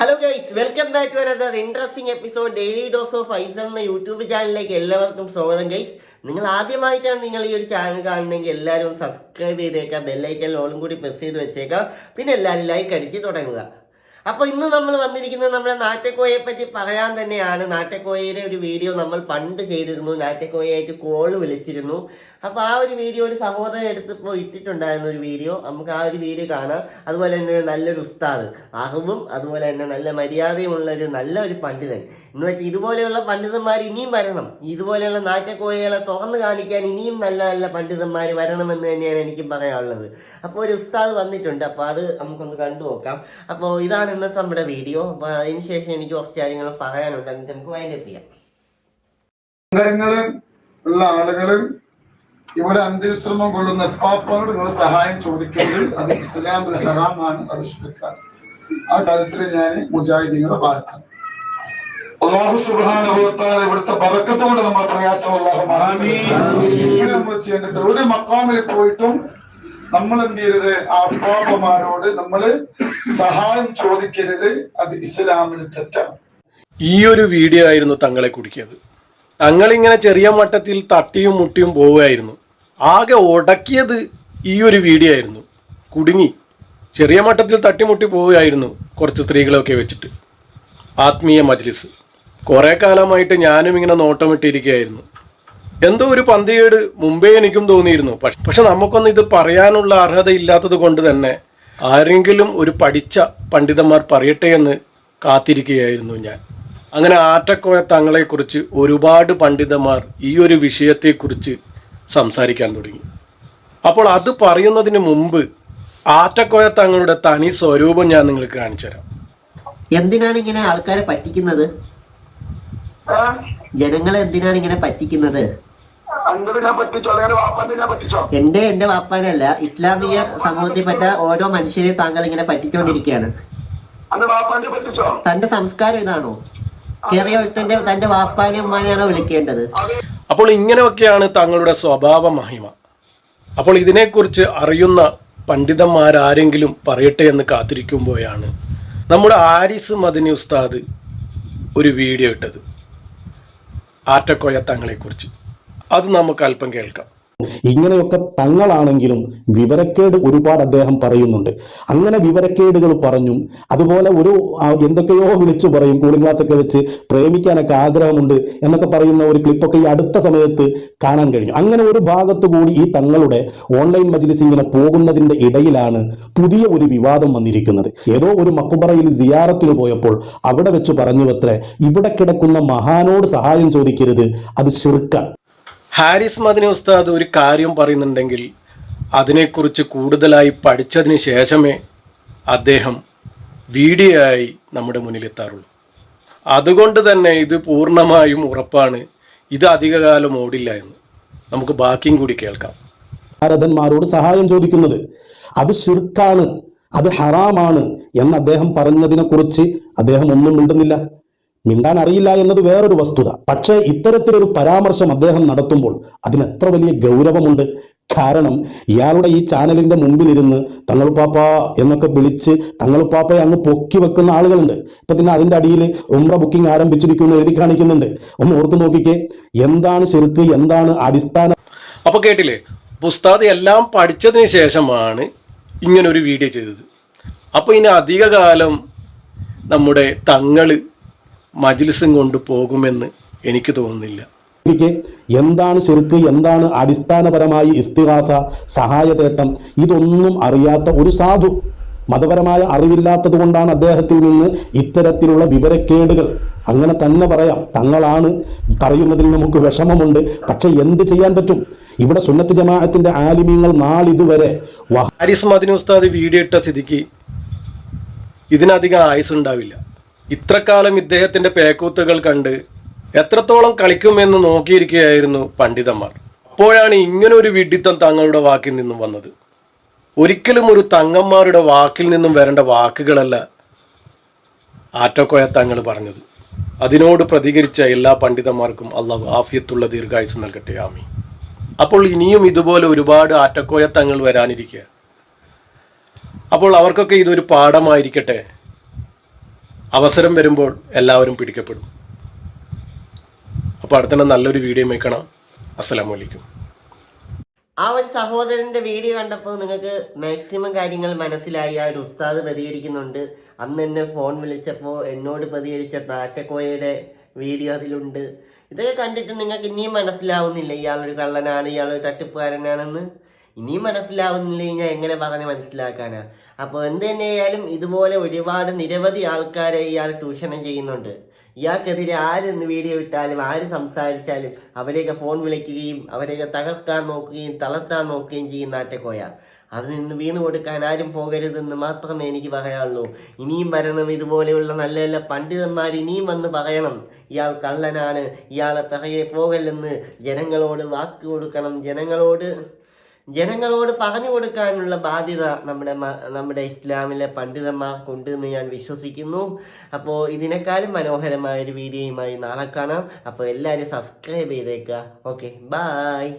Hello guys welcome back to another interesting episode daily dose of ഐസൽ എന്ന YouTube ചാനലിലേക്ക് എല്ലാവർക്കും സ്വാഗതം ഗൈസ് നിങ്ങൾ ആദ്യമായിട്ടാണ് നിങ്ങൾ ഈ ഒരു ചാനൽ കാണുന്നെങ്കിൽ എല്ലാവരും സബ്സ്ക്രൈബ് ചെയ്തേക്കാം ബെല്ലൈക്കൻ ഓളും കൂടി പ്രസ് ചെയ്ത് വെച്ചേക്കാം പിന്നെ എല്ലാവരും ലൈക്ക് അടിച്ച് തുടങ്ങുക. അപ്പോൾ ഇന്ന് നമ്മൾ വന്നിരിക്കുന്നത് നമ്മുടെ നാട്ടക്കോയെ പറ്റി പറയാൻ തന്നെയാണ്. നാട്ടക്കോയയുടെ ഒരു വീഡിയോ നമ്മൾ പണ്ട് ചെയ്തിരുന്നു. നാട്ടക്കോയായിട്ട് കോൾ വിളിച്ചിരുന്നു. അപ്പോൾ ആ ഒരു വീഡിയോ ഒരു സഹോദരൻ എടുത്തപ്പോൾ ഇട്ടിട്ടുണ്ടായിരുന്ന ഒരു വീഡിയോ നമുക്ക് ആ ഒരു വീഡിയോ കാണാം. അതുപോലെ തന്നെ ഒരു നല്ലൊരു ഉസ്താദ്. അറിവും അതുപോലെ തന്നെ നല്ല മര്യാദയുമുള്ള ഒരു നല്ല ഒരു പണ്ഡിതൻ. എന്ന് വെച്ചാൽ ഇതുപോലെയുള്ള പണ്ഡിതന്മാർ ഇനിയും വരണം. ഇതുപോലെയുള്ള നാട്ടുകോയകളെ തുറന്നു കാണിക്കാൻ ഇനിയും നല്ല നല്ല പണ്ഡിതന്മാർ വരണമെന്ന് തന്നെയാണ് എനിക്കും പറയാനുള്ളത്. അപ്പോൾ ഒരു ഉസ്താദ് വന്നിട്ടുണ്ട്. അപ്പോൾ അത് നമുക്കൊന്ന് കണ്ടു നോക്കാം. അപ്പോൾ ഇതാണ് ഇന്നത്തെ നമ്മുടെ വീഡിയോ അപ്പോൾ അതിനുശേഷം എനിക്ക് കുറച്ച് കാര്യങ്ങൾ പറയാനുണ്ട്. എന്നിട്ട് നമുക്ക് വൈൻഡപ്പ് ചെയ്യാം. ആളുകൾ ഇവിടെ അന്ത്യവിശ്രമം കൊള്ളുന്ന പാപ്പാനോട് നിങ്ങൾ സഹായം ചോദിക്കുന്നത് അത് ഇസ്ലാമിൽ ഹറാമാണ്. അത് ഷിർക്കാണ് ആ കാര്യത്തിൽ ഞാൻ മുജാഹിദീങ്ങളെ ഭാഗത്താണ് അള്ളാഹു സുബ്ഹാനഹുവത്താല ഇവിടുത്തെ ബറക്കത്ത് കൊണ്ട് നമ്മൾ പ്രയാസം അള്ളാഹു ഇങ്ങനെ നമ്മൾ ചെയ്യേണ്ടത് ഒരു മക്കാമിൽ പോയിട്ടും നമ്മൾ എന്ത് ചെയ്യരുത്? ആ അപ്പാപ്പമാരോട് നമ്മൾ സഹായം ചോദിക്കരുത്. അത് ഇസ്ലാമിൽ തെറ്റാണ്. ഈ ഒരു വീഡിയോ ആയിരുന്നു തങ്ങളെ കുടിക്കിയത്. തങ്ങളിങ്ങനെ ചെറിയ മട്ടത്തിൽ തട്ടിയും മുട്ടിയും പോവുകയായിരുന്നു. ആകെ ഉടക്കിയത് ഈ ഒരു വീഡിയോ ആയിരുന്നു. കുടുങ്ങി ചെറിയ മട്ടത്തിൽ തട്ടിമുട്ടി പോവുകയായിരുന്നു കുറച്ച് സ്ത്രീകളൊക്കെ വെച്ചിട്ട്. ആത്മീയ മജ്ലിസ്. കുറേ കാലമായിട്ട് ഞാനും ഇങ്ങനെ നോട്ടമിട്ടിരിക്കുകയായിരുന്നു. എന്തോ ഒരു പന്തികേട് മുമ്പേ എനിക്കും തോന്നിയിരുന്നു. പക്ഷെ പക്ഷെ നമുക്കൊന്നും ഇത് പറയാനുള്ള അർഹത ഇല്ലാത്തത് കൊണ്ട് തന്നെ ആരെങ്കിലും ഒരു പഠിച്ച പണ്ഡിതന്മാർ പറയട്ടെ എന്ന് കാത്തിരിക്കുകയായിരുന്നു ഞാൻ. അങ്ങനെ ആറ്റക്കോയ തങ്ങളെക്കുറിച്ച് ഒരുപാട് പണ്ഡിതന്മാർ ഈ ഒരു വിഷയത്തെക്കുറിച്ച് സംസാരിക്കാൻ തുടങ്ങി. അപ്പോൾ അത് പറയുന്നതിന് മുമ്പ് ആറ്റക്കോയ തങ്ങളുടെ തനി സ്വരൂപം ഞാൻ നിങ്ങൾക്ക് കാണിച്ചു തരാം. എന്തിനാണ് ഇങ്ങനെ ആൾക്കാരെ പറ്റിക്കുന്നത്? ജനങ്ങളെ എന്തിനാണ് ഇങ്ങനെ പറ്റിക്കുന്നത്? എന്റെ എന്റെ വാപ്പാനല്ല. ഇസ്ലാമിക സമൂഹത്തിൽപ്പെട്ട ഓരോ മനുഷ്യരെ താങ്കൾ ഇങ്ങനെ പറ്റിച്ചുകൊണ്ടിരിക്കുകയാണ്. തന്റെ സംസ്കാരം ഇതാണോ? കേറിയ ഒരുത്തന്റെ തന്റെ വാപ്പാനെയും ഉമ്മാനെയാണോ വിളിക്കേണ്ടത്? അപ്പോൾ ഇങ്ങനെയൊക്കെയാണ് തങ്ങളുടെ സ്വഭാവ മഹിമ അപ്പോൾ ഇതിനെക്കുറിച്ച് അറിയുന്ന പണ്ഡിതന്മാരാരെങ്കിലും പറയട്ടെ എന്ന് കാത്തിരിക്കുമ്പോഴാണ് നമ്മുടെ ആരിസ് മദനി ഉസ്താദ് ഒരു വീഡിയോ ഇട്ടത്. ആറ്റക്കോയ തങ്ങളെക്കുറിച്ച്. അത് നമുക്ക് അല്പം കേൾക്കാം. ഇങ്ങനെയൊക്കെ തങ്ങളാണെങ്കിലും വിവരക്കേട് ഒരുപാട് അദ്ദേഹം പറയുന്നുണ്ട്. അങ്ങനെ വിവരക്കേടുകൾ പറഞ്ഞും അതുപോലെ ഒരു എന്തൊക്കെയോ വിളിച്ചു പറയും കൂളിംഗ് ഗ്ലാസ് ഒക്കെ വെച്ച് പ്രേമിക്കാനൊക്കെ ആഗ്രഹമുണ്ട് എന്നൊക്കെ പറയുന്ന ഒരു ക്ലിപ്പൊക്കെ ഈ അടുത്ത സമയത്ത് കാണാൻ കഴിഞ്ഞു. അങ്ങനെ ഒരു ഭാഗത്തു കൂടി ഈ തങ്ങളുടെ ഓൺലൈൻ മജ്ലിസ് ഇങ്ങനെ പോകുന്നതിന്റെ ഇടയിലാണ് പുതിയ ഒരു വിവാദം വന്നിരിക്കുന്നത്. ഏതോ ഒരു മക്കുബറയിൽ സിയാറത്തിന് പോയപ്പോൾ അവിടെ വെച്ച് പറഞ്ഞു ഇവിടെ കിടക്കുന്ന മഹാനോട് സഹായം ചോദിക്കരുത് അത് ഷിർക്കാണ് ഹാരിസ് മദനി ഉസ്താദ് ഒരു കാര്യം പറയുന്നുണ്ടെങ്കിൽ അതിനെക്കുറിച്ച് കൂടുതലായി പഠിച്ചതിന് ശേഷമേ അദ്ദേഹം വീഡിയോ ആയി നമ്മുടെ മുന്നിലെത്താറുള്ളൂ. അതുകൊണ്ട് തന്നെ ഇത് പൂർണമായും ഉറപ്പാണ്. ഇത് അധികകാലം ഓടില്ല എന്ന്. നമുക്ക് ബാക്കിയും കൂടി കേൾക്കാം. ആരാധന്മാരോട് സഹായം ചോദിക്കുന്നത് അത് ഷിർക്കാണ് അത് ഹറാമാണ് എന്ന് അദ്ദേഹം പറഞ്ഞതിനെ കുറിച്ച് അദ്ദേഹം ഒന്നും മിണ്ടുന്നില്ല. മിണ്ടാൻ അറിയില്ല എന്നത് വേറൊരു വസ്തുത. പക്ഷേ ഇത്തരത്തിലൊരു പരാമർശം അദ്ദേഹം നടത്തുമ്പോൾ അതിന് എത്ര വലിയ ഗൗരവമുണ്ട്. കാരണം ഇയാളുടെ ഈ ചാനലിന്റെ മുമ്പിലിരുന്ന് തങ്ങളുപ്പാപ്പ എന്നൊക്കെ വിളിച്ച് തങ്ങളുപ്പാപ്പയെ അങ്ങ് പൊക്കി വെക്കുന്ന ആളുകളുണ്ട്. ഇപ്പം തന്നെ അതിന്റെ അടിയിൽ ഉമ്ര ബുക്കിംഗ് ആരംഭിച്ചിരിക്കുമെന്ന് എഴുതി കാണിക്കുന്നുണ്ട്. ഒന്ന് ഓർത്ത് നോക്കിക്കേ. എന്താണ് ശരിക്ക് എന്താണ് അടിസ്ഥാന അപ്പോൾ കേട്ടില്ലേ? ഉസ്താദ് എല്ലാം പഠിച്ചതിന് ശേഷമാണ് ഇങ്ങനൊരു വീഡിയോ ചെയ്തത്. അപ്പോൾ ഇനി അധികകാലം നമ്മുടെ തങ്ങൾ മജ്ലിസും കൊണ്ട് പോകുമെന്ന് എനിക്ക് തോന്നുന്നില്ല. എനിക്ക് എന്താണ് ശിർക്ക് എന്താണ് അടിസ്ഥാനപരമായി ഇസ്തിഹാസ സഹായതേട്ടം ഇതൊന്നും അറിയാത്ത ഒരു സാധു മതപരമായ അറിവില്ലാത്തത് കൊണ്ടാണ് അദ്ദേഹത്തിൽ നിന്ന് ഇത്തരത്തിലുള്ള വിവരക്കേടുകൾ. അങ്ങനെ തന്നെ പറയാം. തങ്ങളാണ് പറയുന്നതിൽ നമുക്ക് വിഷമമുണ്ട്. പക്ഷെ എന്ത് ചെയ്യാൻ പറ്റും? ഇവിടെ സുന്നത്ത് ജമാഅത്തിന്റെ ആലിമ്യങ്ങൾ നാളിതുവരെ ഹാരിസ് മദിനി ഉസ്താദ് വീഡിയോ ഇട്ട സ്ഥിതിക്ക് ഇതിനധികം ആയുസ് ഉണ്ടാവില്ല. ഇത്രക്കാലം ഇദ്ദേഹത്തിന്റെ പേക്കൂത്തുകൾ കണ്ട് എത്രത്തോളം കളിക്കുമെന്ന് നോക്കിയിരിക്കുകയായിരുന്നു പണ്ഡിതന്മാർ. അപ്പോഴാണ് ഇങ്ങനെ ഒരു വിഡിത്തം തങ്ങളുടെ വാക്കിൽ നിന്നും വന്നത്. ഒരിക്കലും ഒരു തങ്ങന്മാരുടെ വാക്കിൽ നിന്നും വരേണ്ട വാക്കുകളല്ല ആറ്റോക്കോയ തങ്ങൾ പറഞ്ഞത്. അതിനോട് പ്രതികരിച്ച എല്ലാ പണ്ഡിതന്മാർക്കും അള്ളാഹു ആഫിയത്തുള്ള ദീർഘായുസ് നൽകട്ടെ ആമി അപ്പോൾ ഇനിയും ഇതുപോലെ ഒരുപാട് ആറ്റക്കോയ തങ്ങൾ വരാനിരിക്കുക അപ്പോൾ അവർക്കൊക്കെ ഇതൊരു പാഠമായിരിക്കട്ടെ? അവസരം വരുമ്പോൾ എല്ലാവരും പിടിക്കപ്പെടും. അപ്പോൾ അടുത്തന്നെ നല്ലൊരു വീഡിയോ വെക്കണം അസ്സലാമു അലൈക്കും. ആ ഒരു സഹോദരന്റെ വീഡിയോ കണ്ടപ്പോൾ നിങ്ങൾക്ക് മാക്സിമം കാര്യങ്ങൾ മനസ്സിലായി. ആ ഒരു ഉസ്താദ് പ്രതികരിക്കുന്നുണ്ട്. അന്ന് എന്നെ ഫോൺ വിളിച്ചപ്പോൾ എന്നോട് പ്രതികരിച്ച നാറ്റക്കോയയുടെ വീഡിയോ അതിലുണ്ട്. ഇതൊക്കെ കണ്ടിട്ട് നിങ്ങൾക്ക് ഇനിയും മനസ്സിലാവുന്നില്ല. ഇയാളൊരു കള്ളനാണ് ഇയാളൊരു തട്ടിപ്പുകാരനാണെന്ന്. ഇനിയും മനസ്സിലാവുന്നില്ല? ഞാൻ എങ്ങനെ പറഞ്ഞ് മനസ്സിലാക്കാനാ? അപ്പോൾ എന്ത് തന്നെയായാലും ഇതുപോലെ ഒരുപാട് നിരവധി ആൾക്കാരെ ഇയാൾ ചൂഷണം ചെയ്യുന്നുണ്ട്. ഇയാൾക്കെതിരെ ആരെന്ന് വീഡിയോ ഇട്ടാലും ആര് സംസാരിച്ചാലും അവരെയൊക്കെ ഫോൺ വിളിക്കുകയും അവരെയൊക്കെ തകർക്കാൻ നോക്കുകയും തളർത്താൻ നോക്കുകയും ചെയ്യുന്ന ആറ്റക്കോയ. അതിൽ നിന്ന് വീണ് കൊടുക്കാൻ ആരും പോകരുതെന്ന് മാത്രമേ എനിക്ക് പറയാനുള്ളൂ. ഇനിയും വരണം ഇതുപോലെയുള്ള നല്ല നല്ല പണ്ഡിതന്മാർ ഇനിയും വന്ന് പറയണം. ഇയാൾ കള്ളനാണ് ഇയാളെ പിറകെ പോകല്ലെന്ന് ജനങ്ങളോട് വാക്ക് കൊടുക്കണം ജനങ്ങളോട് ജനങ്ങളോട് പറഞ്ഞു കൊടുക്കാനുള്ള ബാധ്യത നമ്മുടെ നമ്മുടെ ഇസ്ലാമിലെ പണ്ഡിതന്മാർക്കുണ്ട് എന്ന് ഞാൻ വിശ്വസിക്കുന്നു. അപ്പോൾ ഇതിനേക്കാളും മനോഹരമായ ഒരു വീഡിയോയുമായി നാളെ കാണാം. അപ്പോൾ എല്ലാവരും സബ്സ്ക്രൈബ് ചെയ്തേക്കുക. Okay bye